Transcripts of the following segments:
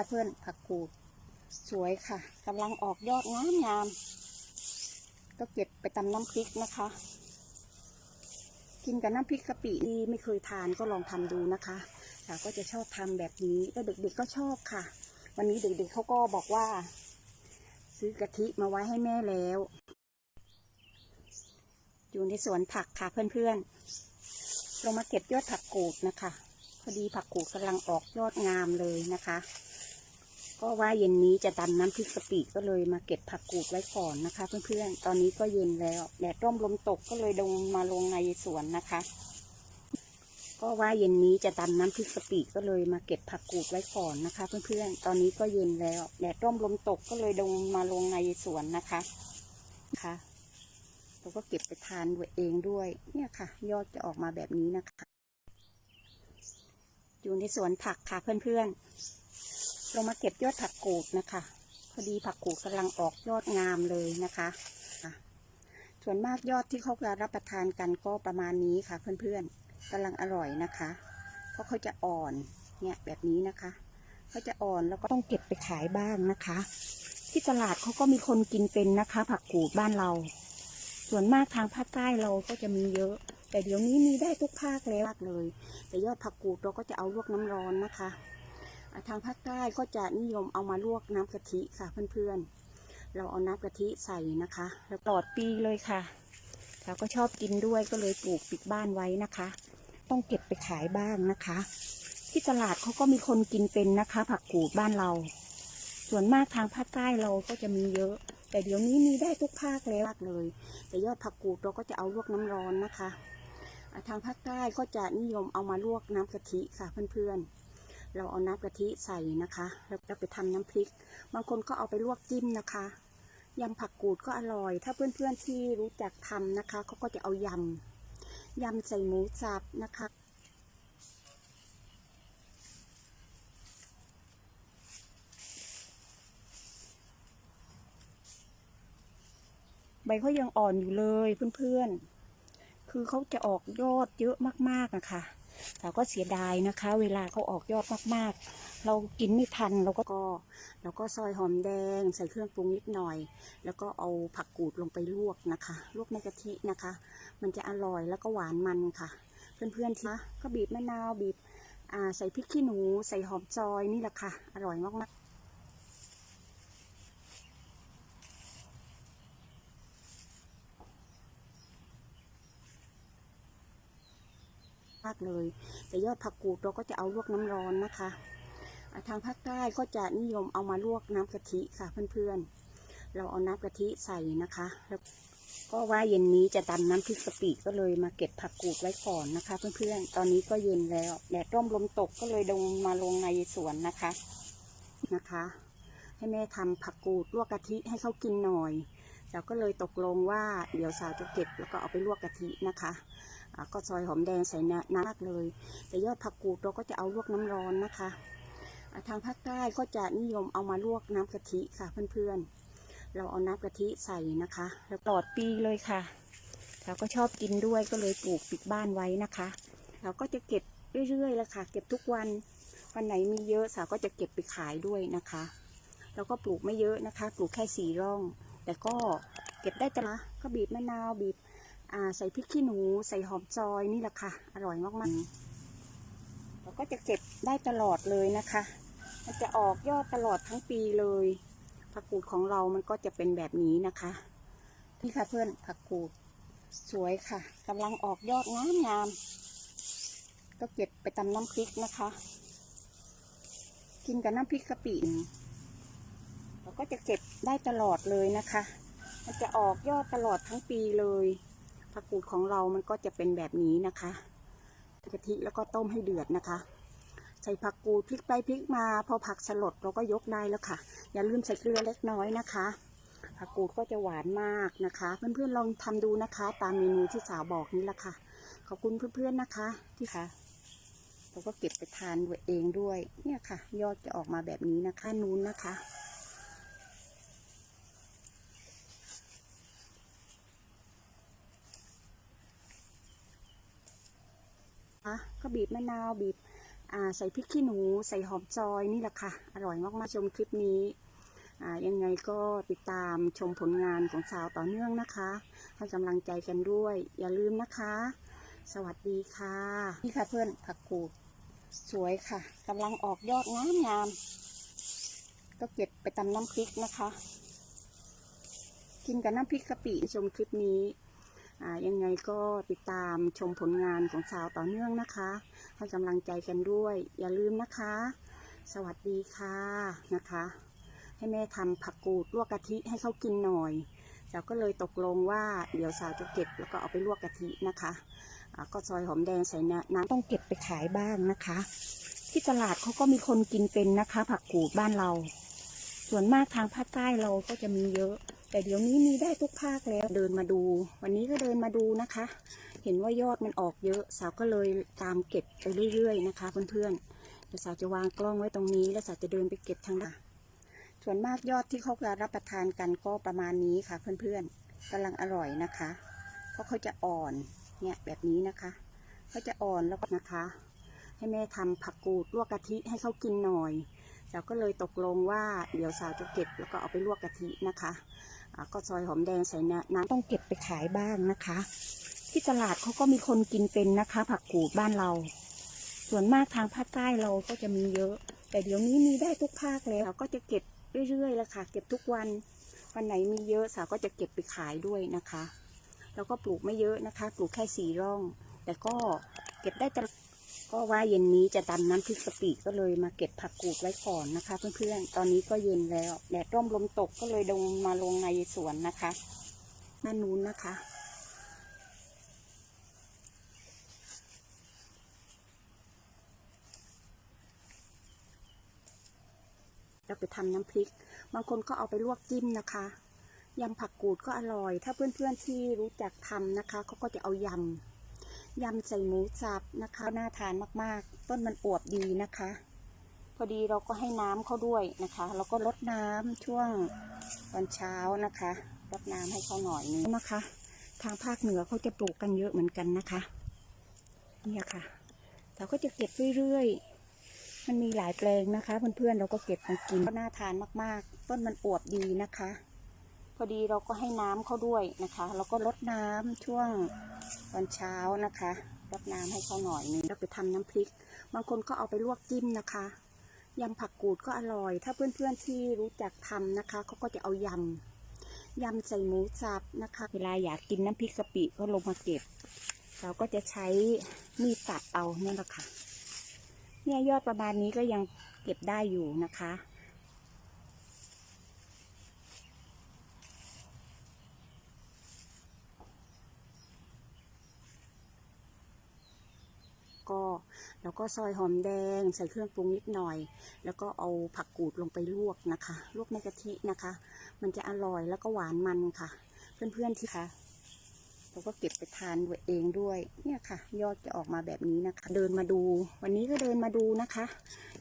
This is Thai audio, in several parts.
ค่ะเพื่อนผักกูด สวยค่ะกำลังออกยอดงามงามก็เก็บไปตำน้ำพริกนะคะ กินกับน้ำพริกกะปินี่ไม่เคยทานก็ลองทำดูนะคะสาวก็จะชอบทำแบบนี้แล้วเด็กๆก็ชอบค่ะ วันนี้เด็กๆเขาก็บอกว่า ซื้อกะทิมาไว้ให้แม่แล้ว อยู่ในสวนผักค่ะเพื่อนๆเรามาเก็บยอดผักกูดนะคะพอดีผักกูดกำลังออกยอดงามเลยนะคะ ก็ว่าเย็นนี้จะตำน้ำพริกกะปิก็เลยมาเก็บผักกูดไว้ก่อนนะคะ เพื่อนๆ ตอนนี้ก็เย็นแล้วแดดร่มลมตกก็เลยลงมาลงในสวนนะคะ ก็ว่าเย็นนี้จะตำน้ำพริกกะปิก็เลยมาเก็บผักกูดไว้ก่อนนะคะ เพื่อนๆ ตอนนี้ก็เย็นแล้วแดดร่มลมตกก็เลยลงมาลงในสวนนะคะค่ะเราก็เก็บไปทานด้วยเองด้วย เนี่ยค่ะ ยอดจะออกมาแบบนี้นะคะ อยู่ในสวนผักค่ะเพื่อนๆ เรามาเก็บยอดผักกูดนะคะ พอดีผักกูดกำลังออกยอดงามเลยนะคะส่วนมากยอดที่เขาจะรับประทานกันก็ประมาณนี้ค่ะ เพื่อนๆกำลังอร่อยนะคะ เพราะเขาจะอ่อนเนี่ยแบบนี้นะคะเขาจะอ่อนแล้วก็ต้องเก็บไปขายบ้างนะคะ ที่ตลาดเขาก็มีคนกินเป็นนะคะ ผักกูดบ้านเรา ส่วนมากทางภาคใต้เราก็จะมีเยอะ แต่เดี๋ยวนี้มีได้ทุกภาคแล้วเลย แต่ยอดผักกูดเราก็จะเอาลวกน้ำร้อนนะคะ ทางภาคใต้ก็จะนิยมเอามาลวกน้ำกะทิค่ะเพื่อนๆ เราเอาน้ำกะทิใส่นะคะ แล้วตลอดปีเลยค่ะเราก็ชอบกินด้วยก็เลยปลูกปิดบ้านไว้นะคะ ต้องเก็บไปขายบ้างนะคะ ที่ตลาดเขาก็มีคนกินเป็นนะคะ ผักกูดบ้านเรา ส่วนมากทางภาคใต้เราก็จะมีเยอะ แต่เดี๋ยวนี้มีได้ทุกภาคแล้วเลย แต่ยอดผักกูดเราก็จะเอาลวกน้ำร้อนนะคะ ทางภาคใต้ก็จะนิยมเอามาลวกน้ำกะทิค่ะเพื่อนๆ เราเอาน้ำกะทิใส่นะคะ แล้วเราไปทำน้ำพริก บางคนก็เอาไปลวกจิ้มนะคะยำผักกูดก็อร่อย ถ้าเพื่อนๆที่รู้จักทำนะคะเขาก็จะเอายำยำใส่หมูสับนะคะใบเขายังอ่อนอยู่เลยเพื่อนๆ คือเขาจะออกยอดเยอะมากๆนะคะ แต่ก็เสียดายนะคะ เวลาเขาออกยอดมากๆ เรากินไม่ทันเราก็ก็เราก็ซอยหอมแดง ใส่เครื่องปรุงนิดหน่อย แล้วก็เอาผักกูดลงไปลวกนะคะ ลวกในกะทินะคะ มันจะอร่อยแล้วก็หวานมันค่ะ เพื่อนๆที่ก็บีบมะนาวบีบใส่พริกขี้หนู ใส่หอมซอยนี่แหละค่ะ อร่อยมากๆ มากเลย แต่ยอดผักกูดเราก็จะเอาลวกน้ำร้อนนะคะ ทางภาคใต้ก็จะนิยมเอามาลวกน้ำกะทิค่ะเพื่อนๆ เราเอาน้ำกะทิใส่นะคะ แล้วก็ว่าเย็นนี้จะตำน้ำพริกกะปิก็เลยมาเก็บผักกูดไว้ก่อนนะคะ เพื่อนๆ ตอนนี้ก็เย็นแล้วแดดร่มลมตกก็เลยลงมาลงในสวนนะคะนะคะ ให้แม่ทำผักกูดลวกกะทิให้เขากินหน่อยเราก็เลยตกลงว่าเดี๋ยวสาวจะเก็บแล้วก็เอาไปลวกกะทินะคะ ก็ซอยหอมแดงใส่น้ำน้ำเลย แต่ยอดผักกูดเราก็จะเอาลวกน้ำร้อนนะคะ ทางภาคใต้ก็จะนิยมเอามาลวกน้ำกะทิค่ะเพื่อนๆ เราเอาน้ำกะทิใส่นะคะ แล้วตลอดปีเลยค่ะเราก็ชอบกินด้วยก็เลยปลูกปิดบ้านไว้นะคะ เราก็จะเก็บเรื่อยๆแล้วค่ะ เก็บทุกวัน วันไหนมีเยอะสาวก็จะเก็บไปขายด้วยนะคะเราก็ปลูกไม่เยอะนะคะ ปลูกแค่สี่ร่อง แต่ก็เก็บได้แต่ละก็บีบมะนาวบีบ ใส่พริกขี้หนูใส่หอมซอยนี่แหละค่ะ อร่อยมากๆเราก็จะเก็บได้ตลอดเลยนะคะ มันจะออกยอดตลอดทั้งปีเลยผักกูดของเรามันก็จะเป็นแบบนี้นะคะ นี่ค่ะเพื่อนผักกูดสวยค่ะกำลังออกยอดงามงามก็เก็บไปตำน้ำพริกนะคะ กินกับน้ำพริกกะปิเราก็จะเก็บได้ตลอดเลยนะคะ มันจะออกยอดตลอดทั้งปีเลย ผักกูดของเรามันก็จะเป็นแบบนี้นะคะกะทิแล้วก็ต้มให้เดือดนะคะ ใส่ผักกูดพลิกไปพลิกมา พอผักสลดเราก็ยกได้แล้วค่ะ อย่าลืมใส่เกลือเล็กน้อยนะคะ ผักกูดก็จะหวานมากนะคะ เพื่อนๆลองทำดูนะคะ ตามเมนูที่สาวบอกนี่ละค่ะ ขอบคุณเพื่อนๆนะคะที่ค่ะเราก็เก็บไปทานด้วยเองด้วย เนี่ยค่ะ ยอดจะออกมาแบบนี้นะคะ นู้นนะคะ ก็บีบมะนาว บีบใส่พริกขี้หนู ใส่หอมซอยนี่แหละค่ะ อร่อยมากๆชมคลิปนี้ยังไงก็ติดตามชมผลงานของสาวต่อเนื่องนะคะ ให้กำลังใจกันด้วย อย่าลืมนะคะ สวัสดีค่ะ นี่ค่ะเพื่อนผักกูดสวยค่ะกำลังออกยอดงามงามก็เก็บไปตำน้ำพริกนะคะ กินกับน้ำพริกกะปิชมคลิปนี้ ยังไงก็ติดตามชมผลงานของสาวต่อเนื่องนะคะ ให้กำลังใจกันด้วย อย่าลืมนะคะ สวัสดีค่ะนะคะ ให้แม่ทำผักกูดลวกกะทิให้เขากินหน่อยเราก็เลยตกลงว่าเดี๋ยวสาวจะเก็บแล้วก็เอาไปลวกกะทินะคะอ่าก็ซอยหอมแดงใส่น้ำต้องเก็บไปขายบ้างนะคะ ที่ตลาดเขาก็มีคนกินเป็นนะคะ ผักกูดบ้านเรา ส่วนมากทางภาคใต้เราก็จะมีเยอะ แต่เดี๋ยวนี้มีได้ทุกภาคแล้วเดินมาดู วันนี้ก็เดินมาดูนะคะ เห็นว่ายอดมันออกเยอะ สาวก็เลยตามเก็บไปเรื่อยๆนะคะ เพื่อนๆเดี๋ยวสาวจะวางกล้องไว้ตรงนี้ แล้วสาวจะเดินไปเก็บทางด้านส่วนมากยอดที่เขาจะรับประทานกันก็ประมาณนี้ค่ะ เพื่อนๆกำลังอร่อยนะคะ เพราะเขาจะอ่อนเนี่ยแบบนี้นะคะเขาจะอ่อนแล้วก็นะคะ ให้แม่ทำผักกูดลวกกะทิให้เขากินหน่อยเราก็เลยตกลงว่าเดี๋ยวสาวจะเก็บแล้วก็เอาไปลวกกะทินะคะ ก็ซอยหอมแดงใส่น้ำน้ำต้องเก็บไปขายบ้างนะคะ ที่ตลาดเขาก็มีคนกินเป็นนะคะ ผักกูดบ้านเรา ส่วนมากทางภาคใต้เราก็จะมีเยอะ แต่เดี๋ยวนี้มีได้ทุกภาคแล้วเราก็จะเก็บเรื่อยๆแล้วค่ะ เก็บทุกวัน วันไหนมีเยอะสาวก็จะเก็บไปขายด้วยนะคะ แล้วก็ปลูกไม่เยอะนะคะ ปลูกแค่สี่ร่อง แต่ก็เก็บได้ตลอด ก็ว่าเย็นนี้จะตำน้ำพริกกะปิก็เลยมาเก็บผักกูดไว้ก่อนนะคะ เพื่อนๆ ตอนนี้ก็เย็นแล้วแดดร่มลมตกก็เลยลงมาลงในสวนนะคะด้านนู้นนะคะ เราไปทำน้ำพริก บางคนก็เอาไปลวกจิ้มนะคะยำผักกูดก็อร่อย ถ้าเพื่อนๆที่รู้จักทำนะคะเขาก็จะเอายำ ยำใส่หมูสับนะคะน่าทานมากๆ ต้นมันอวบดีนะคะ พอดีเราก็ให้น้ำเขาด้วยนะคะ แล้วก็ลดน้ำช่วงตอนเช้านะคะลดน้ำให้เขาหน่อยนึงนะคะ ทางภาคเหนือเขาจะปลูกกันเยอะเหมือนกันนะคะเนี่ยค่ะเราก็จะเก็บเรื่อยๆ มันมีหลายแปลงนะคะ เพื่อนๆเราก็เก็บมากินก็น่าทานมากๆ ต้นมันอวบดีนะคะ พอดีเราก็ให้น้ำเขาด้วยนะคะแล้วก็ลดน้ำช่วงตอนเช้านะคะรดน้ำให้เขาหน่อยนึงแล้วไปทำน้ำพริก บางคนก็เอาไปลวกจิ้มนะคะยำผักกูดก็อร่อย ถ้าเพื่อนๆที่รู้จักทำนะคะเขาก็จะเอายำยำใส่หมูสับนะคะ เวลาอยากกินน้ำพริกกะปิก็ลงมาเก็บ เราก็จะใช้มีดตัดเอาเนี่ยแหละค่ะเนี่ยยอดประมาณนี้ก็ยังเก็บได้อยู่นะคะ ก็ แล้วก็ซอยหอมแดงใส่เครื่องปรุงนิดหน่อย แล้วก็เอาผักกูดลงไปลวกนะคะ ลวกในกะทินะคะ มันจะอร่อยแล้วก็หวานมันค่ะ เพื่อนๆที่คะเราก็เก็บไปทานด้วยเองด้วย เนี่ยค่ะ ยอดจะออกมาแบบนี้นะคะ เดินมาดู วันนี้ก็เดินมาดูนะคะ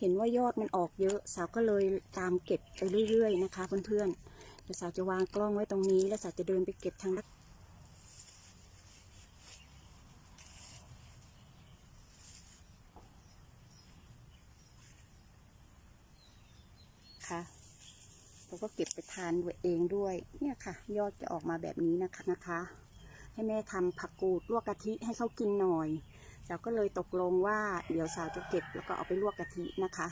เห็นว่ายอดมันออกเยอะ สาวก็เลยตามเก็บไปเรื่อยๆนะคะ เพื่อนๆเดี๋ยวสาวจะวางกล้องไว้ตรงนี้ แล้วสาวจะเดินไปเก็บทาง คะเราก็เก็บไปทานด้วยเองด้วย เนี่ยค่ะ ยอดจะออกมาแบบนี้นะคะนะคะ ให้แม่ทำผักกูดลวกกะทิให้เขากินหน่อยเราก็เลยตกลงว่าเดี๋ยวสาวจะเก็บแล้วก็เอาไปลวกกะทินะคะ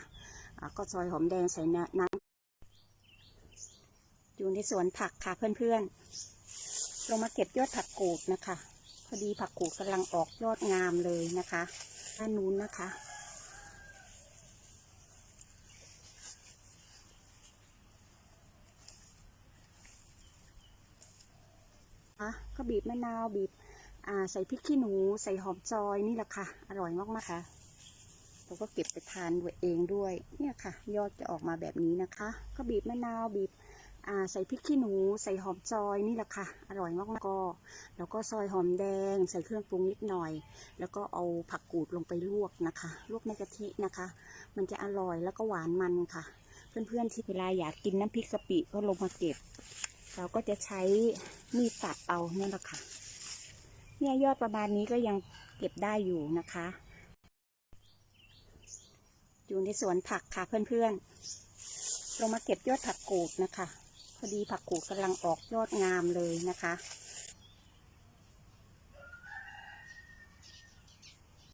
ก็ซอยหอมแดงใส่น้ำอยู่ในสวนผักค่ะเพื่อนๆลงมาเก็บยอดผักกูดนะคะ พอดีผักกูดกำลังออกยอดงามเลยนะคะด้านนู้นนะคะ ก็บีบมะนาวบีบอ่าใส่พริกขี้หนู ใส่หอมซอยนี่แหละค่ะ อร่อยมากๆค่ะเราก็เก็บไปทานด้วยเองด้วย เนี่ยค่ะ ยอดจะออกมาแบบนี้นะคะ ก็บีบมะนาวบีบอ่าใส่พริกขี้หนู ใส่หอมซอยนี่แหละค่ะ อร่อยมากๆก็แล้วก็ซอยหอมแดง ใส่เครื่องปรุงนิดหน่อย แล้วก็เอาผักกูดลงไปลวกนะคะ ลวกในกะทินะคะ มันจะอร่อยแล้วก็หวานมันค่ะ เพื่อนๆที่เวลาอยากกินน้ำพริกกะปิก็ลงมาเก็บ เราก็จะใช้มีดตัดเอาเนี่ยแหละค่ะ เนี่ยยอดประมาณนี้ก็ยังเก็บได้อยู่นะคะ อยู่ในสวนผักค่ะเพื่อนๆ เรามาเก็บยอดผักกูดนะคะ พอดีผักกูดกำลังออกยอดงามเลยนะคะ